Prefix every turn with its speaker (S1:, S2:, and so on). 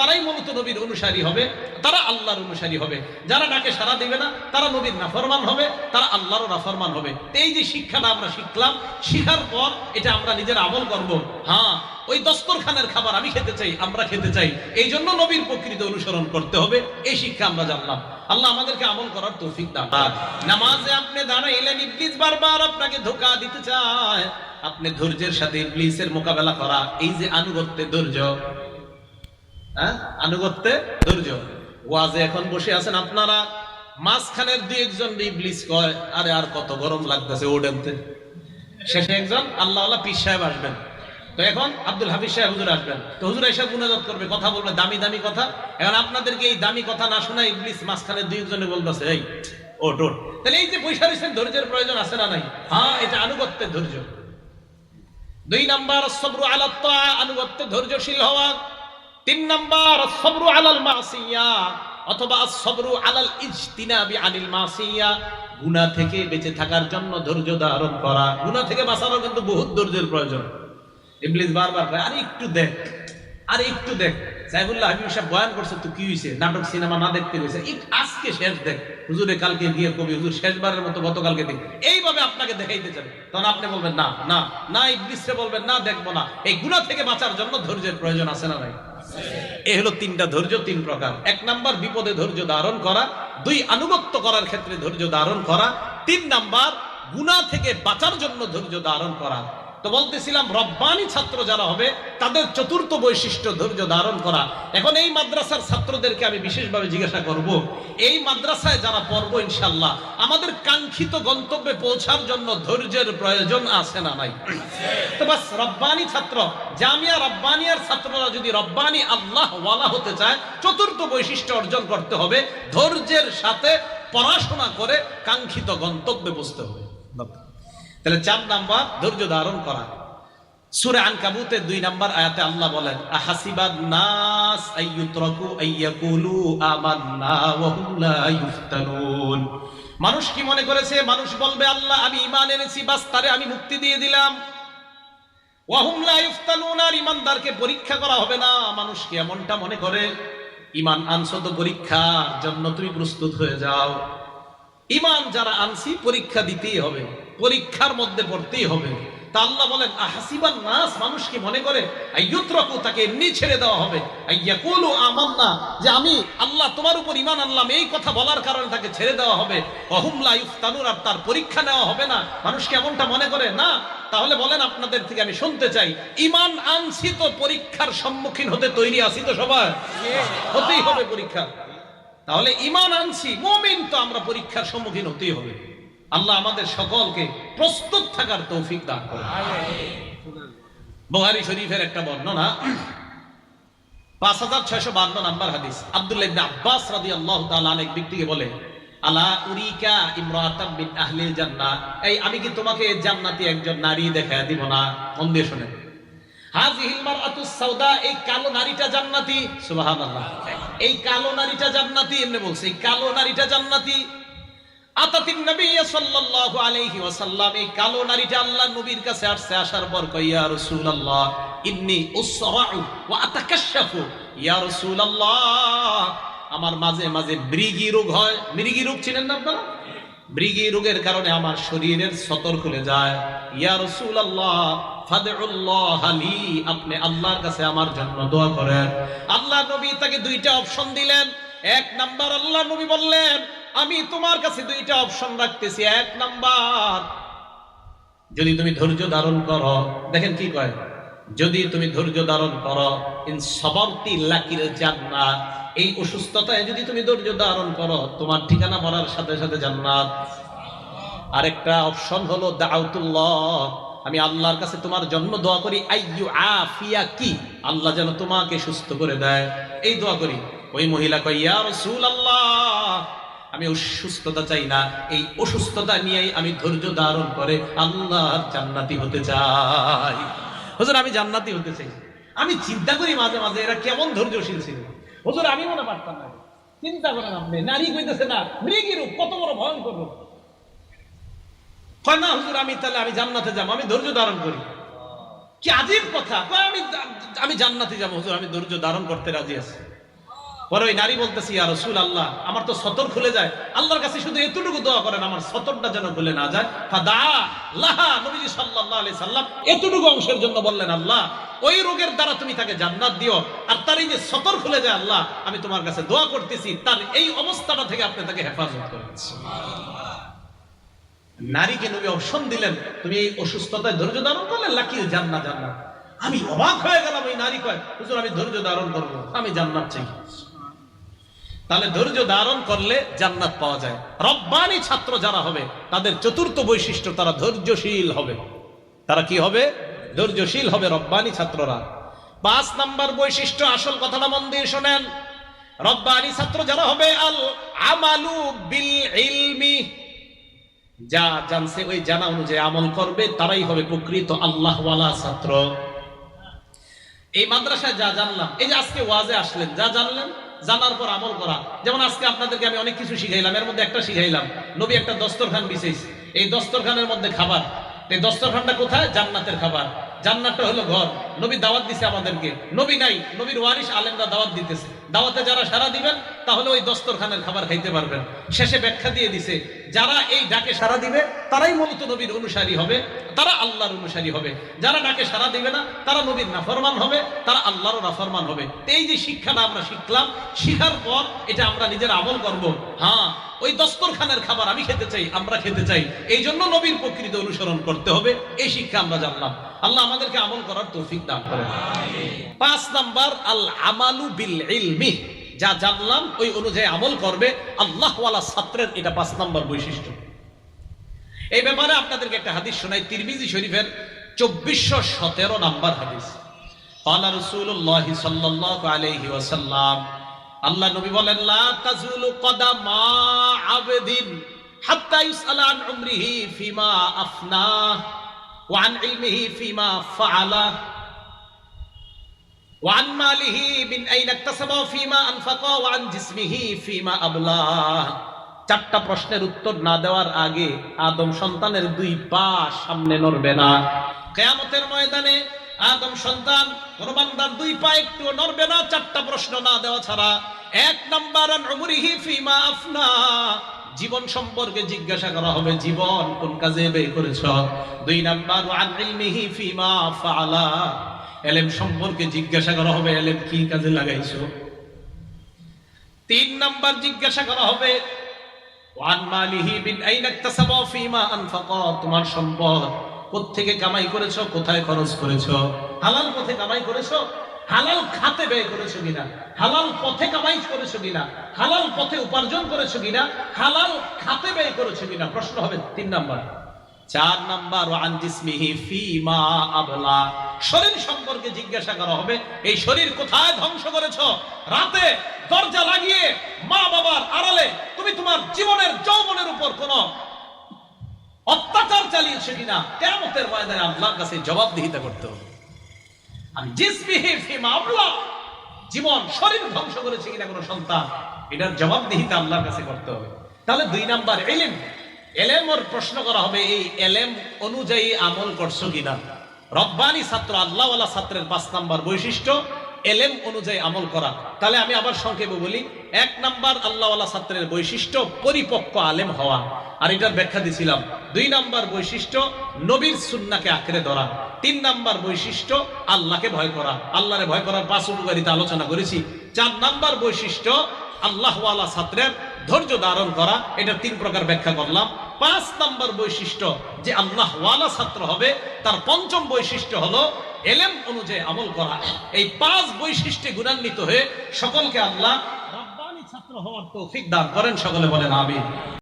S1: তারাই মূলত নবীর অনুসারী হবে, তারা আল্লাহর অনুসারী হবে। যারা ডাকে সারা দিবে না, তারা নবীর নাফরমান হবে, তারা আল্লাহরও নাফরমান হবে। এই যে শিক্ষাটা আমরা শিখলাম, শিখার পর এটা আমরা নিজের আমল করব। হ্যাঁ ওই দস্তরখানের খাবার আমি খেতে চাই, আমরা খেতে চাই। এই জন্য নবীর প্রকৃতি অনুসরণ করতে হবে, এই শিক্ষা আমরা জানলাম। আল্লাহ আমাদেরকে আমল করার তৌফিক দান নামাজে আপনি দাঁড়াইলেন, ইবলিস বারবার আপনাকে ধোকা দিতে চায়। আপনি ধৈর্যের সাথে ইবলিসের মোকাবেলা করা, এই যে আনুগত্যের ধৈর্য হ্যাঁ? আনুগত্যে ধৈর্য। ওয়াজে এখন বসে আছেন আপনারা। মাঝখানের একজন ইবলিস কয় আরে আর কত গরম লাগতেছে ওডেনতে শেষে একজন আল্লাহ আল্লাহ সাহেব আসবেন। তো এখন আব্দুল হাফিজ সাহেব হুজুর আসবেন। তো হুজুর এসে করবে কথা বলবে দামি দামি কথা। এখন আপনাদেরকে এই দামি কথা না শোনা ইবলিস মাঝখানে দুই একজনে বলতেছে এই ওট ওট তাহলে এই যে পয়সা রয়েছেন ধৈর্যের প্রয়োজন আছে না নাই? হ্যাঁ এটা আনুগত্যের ধৈর্য। দুই নাম্বার সবরু আলাত তাআ, আনুগত্যে ধৈর্যশীল হওয়া। তিন নাম্বার সবরু আলাল মাসিয়া, অথবা সবরু আলাল ইজতিনাবি আনিল মাসিয়া। গুনাহ থেকে বেঁচে থাকার জন্য ধৈর্য ধারণ করা। গুনাহ থেকে বাঁচানো কিন্তু বহুত ধৈর্যের প্রয়োজন। ইবলিস বারবার কয়, আরে একটু দেখ, আরে একটু দেখ। সাইফুল্লাহ হাবিব সাহেব বয়ান করছে, তো কি হয়েছে নাটক, সিনেমা না দেখতে গেছে আজকে শেষ দেখ। হুজুরে কালকে গিয়ে কবি, হুজুর শেষবারের মতো গতকালকে দেখ। এইভাবে আপনাকে দেখাইতে চাবে। তখন আপনি বলবেন, না না না ইবলিসে বলবেন, না দেখব না। এই গুনাহ থেকে বাঁচার জন্য ধৈর্যের প্রয়োজন আছে না নাই? এ হলো তিনটা ধৈর্য, তিন প্রকার। এক নাম্বার, বিপদে ধৈর্য ধারণ করা। দুই, আনুগত্য করার ক্ষেত্রে ধৈর্য ধারণ করা। তিন নাম্বার গুণা থেকে বাঁচার জন্য ধৈর্য ধারণ করা। তো বলতেছিলাম, রব্বানি ছাত্র যারা হবে, তাদের চতুর্থ বৈশিষ্ট্য ধৈর্য ধারণ করা। এখন এই মাদ্রাসার ছাত্রদেরকে আমি বিশেষভাবে জিজ্ঞাসা করব, এই মাদ্রাসায় যারা পড়ব ইনশাল্লাহ আমাদের কাঙ্ক্ষিত গন্তব্যে পৌঁছার জন্য ধৈর্যের প্রয়োজন আছে না নাই? তো বাস, রব্বানি ছাত্র, জামিয়া রব্বানিয়ার ছাত্ররা যদি রব্বানি আল্লাহ ওয়ালা হতে চায়, চতুর্থ বৈশিষ্ট্য অর্জন করতে হবে, ধৈর্যের সাথে পড়াশোনা করে কাঙ্ক্ষিত গন্তব্যে বসতে হবে। তাহলে চার নাম্বার ধৈর্য ধারণ করা। সূরা আনকাবুতের দুই নাম্বার আয়াতে আল্লাহ বলেন, আহাসিবান নাস আইয়ুতরাকু আইয়াকুলু আমান্না ওয়া হুম লা ইফতানুন। মানুষ কি মনে করেছে? মানুষ বলবে, আল্লাহ, আমি ঈমান এনেছি, বাস তারে আমি মুক্তি দিয়ে দিলাম। ওয়া হুম লা ইফতানুন, আর ঈমানদারকে পরীক্ষা করা হবে না। মানুষ কি এমনটা মনে করে? ঈমান আনছো তো পরীক্ষার জন্য তুমি প্রস্তুত হয়ে যাও। ইমান যারা আনছি, পরীক্ষা দিতেই হবে। পরীক্ষার মধ্যে পড়তেই হবে। তা আল্লাহ বলেন, আহাসিবান নাস মানুষ কি মনে করে? আইয়ুতরাকু তাকে এমনি ছেড়ে দেওয়া হবে। আইয়াকুলু আমান্না যে আমি আল্লাহ, তোমার উপর ইমান আনলাম, এই কথা বলার কারণে তাকে ছেড়ে দেওয়া হবে। অহুম লা ইফতানুর আর তার পরীক্ষা নেওয়া হবে না। মানুষ কি এমনটা মনে করে? না। তাহলে বলেন, আপনাদের থেকে আমি শুনতে চাই। ইমান আনছি তো পরীক্ষার সম্মুখীন হতে তৈরি আছি তো সবাই? হতেই হবে পরীক্ষা। তাহলে ইমান আনছি, মুমিন তো আমরা পরীক্ষার সম্মুখীন হতেই হবে। আল্লাহ আমাদের সকলকে প্রস্তুত থাকার তৌফিক দান করে বুহারি শরীফের একটা বর্ণনা। পাঁচ হাজার ছয়শো বান্ন নাম্বার হাদিস। আব্দুল্লাহ আব্বাস রাদিয়াল্লাহু তাআলা আনেক ব্যক্তিকে বলে, আলা উরিকা ইমরাতাম আহলিল জান্নাহ? এই, আমি কি তোমাকে জান্নাতি একজন নারী দেখায় দিব না? মন শুনেন। হাজিহিল সাউদা, এই কালো নারীটা জান্নাতি? সুবহানাল্লাহ। এই কালো নারীটা জান্নাতি? এমনি বলছে। এই কালো নারীটা জান্নাতি? আল্লাহ আমার মাঝে মাঝে মৃগী রোগ হয়। মৃগী রোগ চিনেন না আপনারা? মৃগী রোগের কারণে আমার শরীরের সতর খুলে যায়। ইয়া রাসূলুল্লাহ, ফাদউল্লাহ লি, আপনি আল্লাহর কাছে আমার দোয়া করেন। আল্লাহ নবী তাকে দুইটা অপশন দিলেন। এক নাম্বার, আল্লাহ নবী বললেন আমি তোমার কাছে দুইটা অপশন রাখতেছি। এক নাম্বার, যদি তুমি ধৈর্য ধারণ করো, দেখেন কি কয়? যদি তুমি ধৈর্য ধারণ করো সবরতি লাকির জান্নাত, এই অসুস্থতায় যদি তুমি ধৈর্য ধারণ করো, তোমার ঠিকানা বলার সাথে সাথে জান্নাত। আরেকটা অপশন হলো দাউতুল্লাহ আমি আল্লাহর কাছে তোমার জন্য দোয়া করি, আইয়ু আফিয়া কি? আল্লাহ যেন তোমাকে সুস্থ করে দেয়। এই দোয়া করি। ওই মহিলা কই ইয়া রাসূলুল্লাহ আমি অসুস্থতা চাই না। এই অসুস্থতা নিয়েই আমি ধৈর্য ধারণ করে আল্লাহর জান্নাতি হতে চাই। হুজুর, আমি জান্নাতি হতে চাই। আমি চিন্তা করি মাঝে মাঝে এরা কেমন ধৈর্যশীল ছিল। হুজুর, আমি মনে পারতাম না। চিন্তা করেন আপনি নারী কইতেছে না, মৃগী রূপ, কত বড় ভয়ঙ্কর রূপ। কয়, না, হুজুর, আমি তাহলে আমি জান্নাতে যাব, আমি ধৈর্য ধারণ করি। কি আজীব কথা। আমি আমি জান্নাতে যাব, হুজুর, আমি ধৈর্য ধারণ করতে রাজি আছি। পরে ওই নারী বলতেছি আর রসুল আল্লাহ আমার তো সতর খুলে যায়। আল্লাহর কাছে শুধু এতটুকু দোয়া করেন, আমার সতরটা যেন খুলে না যায়। সাল্লাম এতটুকু অংশের জন্য বললেন, আল্লাহ, ওই রোগের দ্বারা তুমি তাকে জান্নাত দিও, আর তার এই যে সতর খুলে যায়, আল্লাহ, আমি তোমার কাছে দোয়া করতেছি, তার এই অবস্থাটা থেকে আপনি তাকে হেফাজত করেছি নারীকে নবী অপশন দিলেন, তুমি এই অসুস্থতায় ধৈর্য ধারণ করলে লাকি জান্নাত জান্নাত। আমি অবাক হয়ে গেলাম, ওই নারী কয়, হুজুর, আমি ধৈর্য ধারণ করব, আমি জান্নাত চাই। তাহলে ধৈর্য ধারণ করলে জান্নাত পাওয়া যায়। রব্বানি ছাত্র যারা হবে, তাদের চতুর্থ বৈশিষ্ট্য, তারা ধৈর্যশীল হবে। তারা কি হবে? ধৈর্যশীল হবে রব্বানি ছাত্ররা। পাঁচ নাম্বার বৈশিষ্ট্য, আসল কথাটা মন দিয়ে শোনেন। রব্বানি ছাত্র যারা হবে আল আমালু বিল ইলমি যা জানছে ওই জানা অনুযায়ী আমল করবে, তারাই হবে প্রকৃত আল্লাহওয়ালা ছাত্র। এই মাদ্রাসায় যা জানলাম, এই যে আজকে ওয়াজে আসলেন, যা জানলেন? জানার পর আমল করা। যেমন আজকে আপনাদেরকে আমি অনেক কিছু শিখাইলাম, এর মধ্যে একটা শিখাইলাম। নবী একটা দস্তরখান বিশেষ এই দস্তরখানের মধ্যে খাবার। এই দস্তরখানটা কোথায়? জান্নাতের খাবার। জান্নাতটা হলো ঘর। নবী দাওয়াত দিছে আমাদেরকে। নবী নাই, নবীর ওয়ারিশ আলেমরা দাওয়াত দিতেছে। দাওয়াতে যারা সারা দিবেন, তাহলে ওই দস্তরখানের খাবার খাইতে পারবেন। শেষে ব্যাখ্যা দিয়ে দিছে, যারা এই ডাকে সারা দিবে, তারাই মূলত নবীর অনুসারী হবে, তারা আল্লাহর অনুসারী হবে। যারা ডাকে সারা দিবে না, তারা নবীর নাফরমান হবে, তারা আল্লাহরও নাফরমান হবে। এই যে শিক্ষাটা আমরা শিখলাম, শিখার পর এটা আমরা নিজের আমল করব। হ্যাঁ ওই দস্তরখানের খাবার আমি খেতে চাই, আমরা খেতে চাই। এই জন্য নবীর প্রকৃতি অনুসরণ করতে হবে, এই শিক্ষা আমরা জানলাম। আল্লাহ আমাদেরকে আমল করার তৌফিক দান করেন। পাঁচ নাম্বার আল আমালু বিল ইলমি যা জানলাম ওই অনুযায়ী আমল করবে আল্লাহওয়ালা ছাত্রের এটা পাঁচ নাম্বার বৈশিষ্ট্য এই ব্যাপারে আপনাদেরকে একটা হাদিস শোনাই তিরমিজি শরীফের চব্বিশশো সতেরো নাম্বার হাদিস قال رسول الله صلى الله عليه وسلم আল্লাহ নবী বলেন লা তাজুলু কদামা আবদিন হাত্তা ইউসআলা আন উমরিহি ফিমা আফনা ওয়া আন ইলমিহি ফিমা ফাআলা وعن ماله من أين اكتسبه فيما أنفقه وعن جسمه فيما أبلاه চারটা প্রশ্নের উত্তর না দেওয়ার আগে আদম সন্তানের দুই পা সামনে নড়বে না কেয়ামতের ময়দানে আদম সন্তান কোন বান্দার দুই পা একটু নড়বে না চারটা প্রশ্ন না দেওয়া ছাড়া এক নাম্বার উমরিহি ফিমা আফনা জীবন সম্পর্কে জিজ্ঞাসা করা হবে জীবন কোন কাজে ব্যয় করেছ দুই নাম্বার আন ইলমিহি ফিমা ফাআলা এলেম সম্পর্কে জিজ্ঞাসা করা হবে, এলেম কি কাজে লাগাইছো? তিন নাম্বার জিজ্ঞাসা করা হবে তোমার সম্পদ কোত্থেকে কামাই করেছ, কোথায় খরচ হালাল পথে কামাই করেছ? হালাল খাতে ব্যয় কিনা? হালাল পথে কামাই কিনা? হালাল পথে উপার্জন করেছ কিনা? হালাল খাতে ব্যয় করেছ কিনা? প্রশ্ন হবে তিন নাম্বার। চার নাম্বার জিসমিহি ফিমা আবলা শরীর সম্পর্কে জিজ্ঞাসা করা হবে, এই শরীর কোথায় ধ্বংস করেছ? রাতে দরজা লাগিয়ে মা বাবার আড়ালে, তুমি তোমার জীবনের যৌবনের উপর কোন অত্যাচার চালিয়েছো কিনা? কেমতের ময়দানে আল্লাহর কাছে জবাবদিহিতা করতে হবে। জীবন, শরীর ধ্বংস করেছে কিনা কোনো সন্তান? এটার জবাবদিহিতা আল্লাহর কাছে করতে হবে। তাহলে দুই নাম্বার এলিম। এলেম ওর প্রশ্ন করা হবে, এই এলেম অনুযায়ী আমল করছ কিনা? রব্বানি ছাত্র, আল্লাহওয়ালা ছাত্রের পাঁচ নাম্বার বৈশিষ্ট্য, এলেম অনুযায়ী আমল করা। তাহলে আমি আবার সংক্ষেপে বলি, এক নাম্বার আল্লাহওয়ালা ছাত্রের বৈশিষ্ট্য, পরিপক্ক আলেম হওয়া। আর এটার ব্যাখ্যা দিছিলাম। দুই নাম্বার বৈশিষ্ট্য, নবীর সুন্নাকে আঁকড়ে ধরা। তিন নাম্বার বৈশিষ্ট্য, আল্লাহকে ভয় করা। আল্লাহরে ভয় করার পাঁচ উপকারিতা আলোচনা করেছি। চার নাম্বার বৈশিষ্ট্য, আল্লাহওয়ালা ছাত্রের ধৈর্য ধারণ করা। এটা তিন প্রকার ব্যাখ্যা করলাম। পাঁচ নম্বর বৈশিষ্ট্য যে আল্লাহ ওয়ালা ছাত্র হবে, তার পঞ্চম বৈশিষ্ট্য হলো এলেম অনুযায়ী আমল করা। এই পাঁচ বৈশিষ্ট্যে গুণান্বিত হয়ে সকলকে আল্লাহ রাব্বানি ছাত্র হওয়ার তৌফিক দান করেন, সকলে বলেন আমিন।